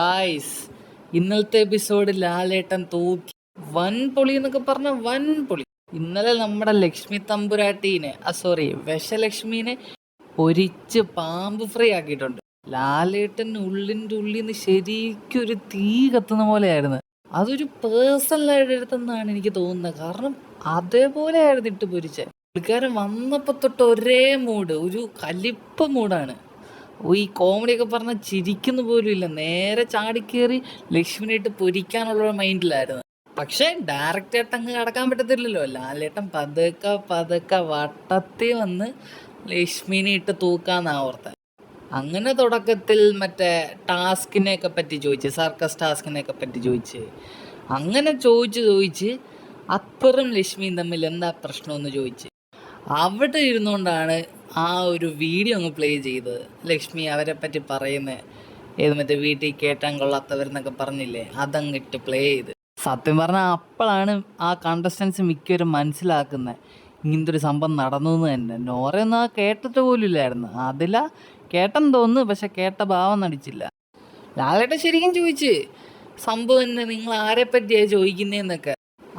Guys ഇന്നലത്തെ episode ലാലേട്ടൻ തൂക്കി. വൻ പൊളി എന്നൊക്കെ പറഞ്ഞ വൻ പൊളി. ഇന്നലെ നമ്മുടെ ലക്ഷ്മി തമ്പുരാട്ടീനെ ആ സോറി വിഷലക്ഷ്മീനെ പൊരിച്ച് പാമ്പ് ഫ്രൈ ആക്കിയിട്ടുണ്ട്. ലാലേട്ടൻ ഉള്ളിന്റെ ഉള്ളിൽ നിന്ന് ശരിക്കും ഒരു തീ കത്തുന്ന പോലെയായിരുന്നു. അതൊരു പേഴ്സണലായിട്ട് എടുത്തെന്നാണ് എനിക്ക് തോന്നുന്നത്. കാരണം അതേപോലെ ആയിരുന്നു ഇട്ട് പൊരിച്ചത്. പുള്ളിക്കാരൻ വന്നപ്പോൾ തൊട്ട് ഒരേ മൂഡ് ഒരു കലിപ്പ് മൂഡാണ് ഈ കോമഡിയൊക്കെ പറഞ്ഞാൽ ചിരിക്കുന്ന പോലും ഇല്ല. നേരെ ചാടിക്കേറി ലക്ഷ്മിനായിട്ട് പൊരിക്കാനുള്ള മൈൻഡിലായിരുന്നു. പക്ഷേ ഡയറക്റ്റ് ആയിട്ട് അങ്ങ് കടക്കാൻ പറ്റത്തില്ലല്ലോ. ലാലേട്ടൻ പതുക്കെ പതുക്കെ വട്ടത്തിൽ വന്ന് ലക്ഷ്മിനെ ഇട്ട് തൂക്കാന്ന് ഓർത്തെ. അങ്ങനെ തുടക്കത്തിൽ മറ്റേ ടാസ്കിനെയൊക്കെ പറ്റി ചോദിച്ച് സർക്കസ് ടാസ്കിനെയൊക്കെ പറ്റി ചോദിച്ച്. അങ്ങനെ ചോദിച്ച് ചോദിച്ച് അപ്പുറം ലക്ഷ്മിയും തമ്മിൽ എന്താ പ്രശ്നമെന്ന് ചോദിച്ച്. അവിടെ ഇരുന്നുകൊണ്ടാണ് ആ ഒരു വീഡിയോ അങ്ങ് പ്ലേ ചെയ്തത് ലക്ഷ്മി അവരെ പറ്റി പറയുന്നത് ഏത് മറ്റേ വീട്ടിൽ കേട്ടാൻ കൊള്ളാത്തവരെന്നൊക്കെ പറഞ്ഞില്ലേ? അതങ്ങിട്ട് പ്ലേ ചെയ്ത്. സത്യം പറഞ്ഞാൽ അപ്പോഴാണ് ആ കണ്ടസ്റ്റൻസ് മിക്കവരും മനസ്സിലാക്കുന്നത് ഇങ്ങനത്തെ ഒരു സംഭവം നടന്നു എന്ന് തന്നെ നോറയൊന്നും ആ കേട്ടിട്ട് പോലും ഇല്ലായിരുന്നു. അതില കേട്ടെന്ന് തോന്നുന്നു പക്ഷെ കേട്ട ഭാവം നടിച്ചില്ല. ലാലേട്ട ശരിക്കും ചോദിച്ച് സംഭവം തന്നെ നിങ്ങൾ ആരെ പറ്റിയാണ് ചോദിക്കുന്നതെന്നൊക്കെ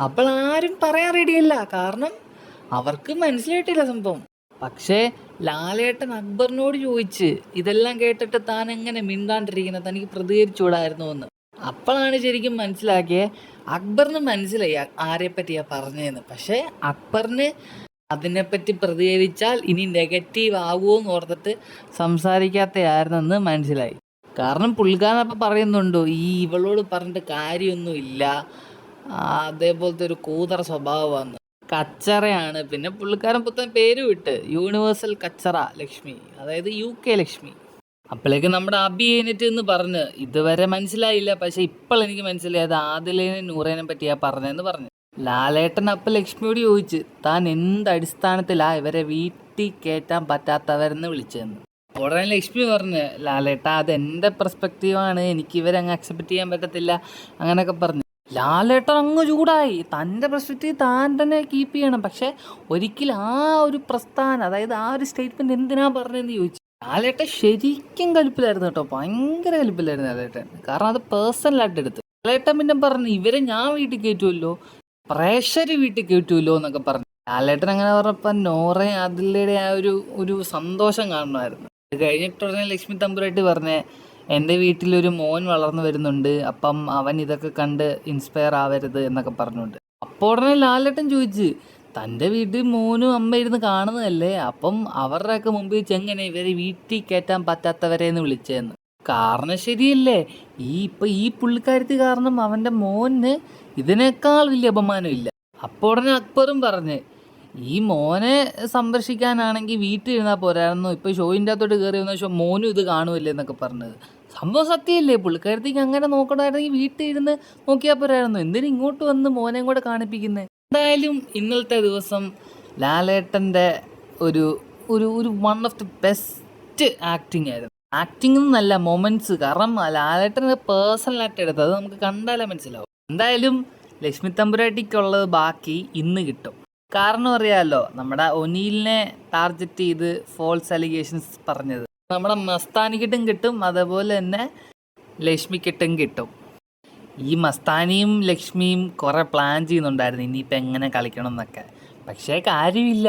അപ്പോൾ ആരും പറയാൻ റെഡിയല്ല കാരണം അവർക്ക് മനസ്സിലായിട്ടില്ല സംഭവം. പക്ഷേ ലാലേട്ടൻ അക്ബറിനോട് ചോദിച്ച് ഇതെല്ലാം കേട്ടിട്ട് താൻ എങ്ങനെ മിണ്ടാണ്ടിരിക്കുന്നത്? തനിക്ക് പ്രതികരിച്ചുകൂടായിരുന്നു എന്ന്? അപ്പോഴാണ് ശരിക്കും മനസ്സിലാക്കിയത് അക്ബറിന് മനസ്സിലായി ആരെപ്പറ്റിയാ ആരെ പറ്റിയാ പറഞ്ഞതെന്ന് പക്ഷേ അക്ബറിന് അതിനെപ്പറ്റി പ്രതികരിച്ചാൽ ഇനി നെഗറ്റീവ് ആകുമോ എന്ന് ഓർത്തിട്ട് സംസാരിക്കാത്തയായിരുന്നെന്ന് മനസ്സിലായി. കാരണം പുള്ളിക്കാരൻ അപ്പം പറയുന്നുണ്ടോ ഈ ഇവളോട് പറഞ്ഞിട്ട് കാര്യമൊന്നുമില്ല. അതേപോലത്തെ ഒരു കൂതറ സ്വഭാവമാണ് കച്ചറയാണ്. പിന്നെ പുള്ളിക്കാരൻ പുത്തൻ പേര് വിട്ട് യൂണിവേഴ്സൽ കച്ചറ ലക്ഷ്മി അതായത് യു കെ ലക്ഷ്മി. അപ്പോഴേക്കും നമ്മുടെ അബി എന്ന് പറഞ്ഞ് ഇതുവരെ മനസ്സിലായില്ല പക്ഷെ ഇപ്പോൾ എനിക്ക് മനസ്സിലായത് ആദിലേനെ നൂറേനെ പറ്റിയാ പറഞ്ഞതെന്ന് പറഞ്ഞു. ലാലേട്ടൻ അപ്പം ലക്ഷ്മിയോട് ചോദിച്ച് താൻ എന്ത് അടിസ്ഥാനത്തിലാ ഇവരെ വീട്ടിൽ കയറ്റാൻ പറ്റാത്തവരെന്ന് വിളിച്ചതെന്ന് ഉടനെ ലക്ഷ്മി പറഞ്ഞ് ലാലേട്ട അത് എന്റെ പെർസ്പെക്റ്റീവാണ് എനിക്ക് ഇവരെ അങ്ങ് അക്സെപ്റ്റ് ചെയ്യാൻ പറ്റത്തില്ല അങ്ങനെയൊക്കെ പറഞ്ഞു. ലാലേട്ടൻ അങ്ങ് ചൂടായി. തന്റെ പ്രശ്നത്തിൽ താൻ തന്നെ കീപ്പ് ചെയ്യണം. പക്ഷേ ഒരിക്കലും ആ ഒരു പ്രസ്ഥാനം അതായത് ആ ഒരു സ്റ്റേറ്റ്മെന്റ് എന്തിനാ പറഞ്ഞതെന്ന് ചോദിച്ചു ലാലേട്ടൻ ശരിക്കും കലിപ്പിലായിരുന്നു കേട്ടോ. ഭയങ്കര കലിപ്പിലായിരുന്നു ലാലേട്ടൻ. കാരണം അത് പേഴ്സണലായിട്ട് എടുത്തു. ലാലേട്ടൻ പിന്നെ പറഞ്ഞു ഇവരെ ഞാൻ വീട്ടിൽ കയറ്റുമല്ലോ പ്രേഷർ വീട്ടിൽ കയറ്റുമല്ലോ എന്നൊക്കെ പറഞ്ഞു. ലാലേട്ടൻ അങ്ങനെ പറഞ്ഞപ്പോൾ നോറെ അതിലയുടെ ആ ഒരു ഒരു സന്തോഷം കാണണമായിരുന്നു അത് കഴിഞ്ഞിട്ടുടനെ ലക്ഷ്മി തമ്പുരായിട്ട് പറഞ്ഞേ എന്റെ വീട്ടിലൊരു മോൻ വളർന്നു വരുന്നുണ്ട്. അപ്പം അവൻ ഇതൊക്കെ കണ്ട് ഇൻസ്പയർ ആവരുത് എന്നൊക്കെ പറഞ്ഞുകൊണ്ട്. അപ്പോൾ ഉടനെ ലാലേട്ടൻ ചോദിച്ച് തന്റെ വീട്ടിൽ മോനും അമ്മ ഇരുന്ന് കാണുന്നതല്ലേ? അപ്പം അവരുടെയൊക്കെ മുമ്പിൽ ചെങ്ങനെ ഇവരെ വീട്ടിൽ കയറ്റാൻ പറ്റാത്തവരെ എന്ന് വിളിച്ചതെന്ന് കാരണം ശരിയല്ലേ? ഈ ഇപ്പം ഈ പുള്ളിക്കാരത്തി കാരണം അവന്റെ മോന് ഇതിനേക്കാൾ വലിയ അപമാനം ഇല്ല. അപ്പോൾ ഉടനെ അക്ബറും പറഞ്ഞ് ഈ മോനെ സംരക്ഷിക്കാനാണെങ്കിൽ വീട്ടിൽ ഇരുന്നാൽ പോരായിരുന്നു. ഇപ്പോൾ ഷോയിന്റെ അകത്തോട്ട് കയറി വന്ന മോനും ഇത് കാണുമല്ലേ എന്നൊക്കെ പറഞ്ഞത്. സംഭവം സത്യമല്ലേ? പുള്ളിക്കാരത്തേക്ക് അങ്ങനെ നോക്കണമായിരുന്നെങ്കിൽ വീട്ടിൽ ഇരുന്ന് നോക്കിയാൽ പോരായിരുന്നു. എന്തിനും ഇങ്ങോട്ട് വന്ന് മോനെയും കൂടെ കാണിപ്പിക്കുന്നത് എന്തായാലും ഇന്നലത്തെ ദിവസം ലാലേട്ടന്റെ ഒരു ഒരു ഒരു one of the best acting ആയിരുന്നു. ആക്ടിങ് എന്നല്ല മൊമെന്റ്സ് കാരണം ലാലേട്ടന്റെ പേഴ്സണലായിട്ട് എടുത്തത് അത് നമുക്ക് കണ്ടാലേ മനസ്സിലാവും. എന്തായാലും ലക്ഷ്മി തമ്പുരാട്ടിക്കുള്ളത് ബാക്കി ഇന്ന് കിട്ടും. കാരണം അറിയാമല്ലോ നമ്മുടെ ഒനീലിനെ ടാർഗറ്റ് ചെയ്ത് ഫോൾസ് അലിഗേഷൻസ് പറഞ്ഞത്. നമ്മുടെ മസ്താനിക്കിട്ടും കിട്ടും അതേപോലെ തന്നെ ലക്ഷ്മിക്കിട്ടും കിട്ടും. ഈ മസ്താനിയും ലക്ഷ്മിയും കുറേ പ്ലാൻ ചെയ്യുന്നുണ്ടായിരുന്നു ഇനിയിപ്പോൾ എങ്ങനെ കളിക്കണം എന്നൊക്കെ പക്ഷേ കാര്യമില്ല.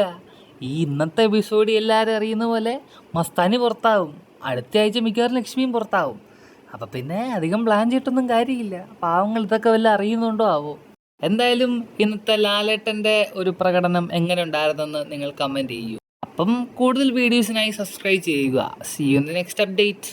ഈ ഇന്നത്തെ എപ്പിസോഡ് എല്ലാവരും അറിയുന്ന പോലെ മസ്താനി പുറത്താവും. അടുത്ത ആഴ്ച മിക്കവാറും ലക്ഷ്മിയും പുറത്താവും. അപ്പോൾ പിന്നെ അധികം പ്ലാൻ ചെയ്തിട്ടൊന്നും കാര്യമില്ല. പാവങ്ങൾ ഇതൊക്കെ വല്ല അറിയുന്നുണ്ടോ ആവോ? എന്തായാലും ഇന്നത്തെ ലാലേട്ടന്റെ ഒരു പ്രകടനം എങ്ങനെ ഉണ്ടായിരുന്നെന്ന് നിങ്ങൾ കമന്റ് ചെയ്യൂ. അപ്പം കൂടുതൽ വീഡിയോസിനായി സബ്സ്ക്രൈബ് ചെയ്യുക. See you next update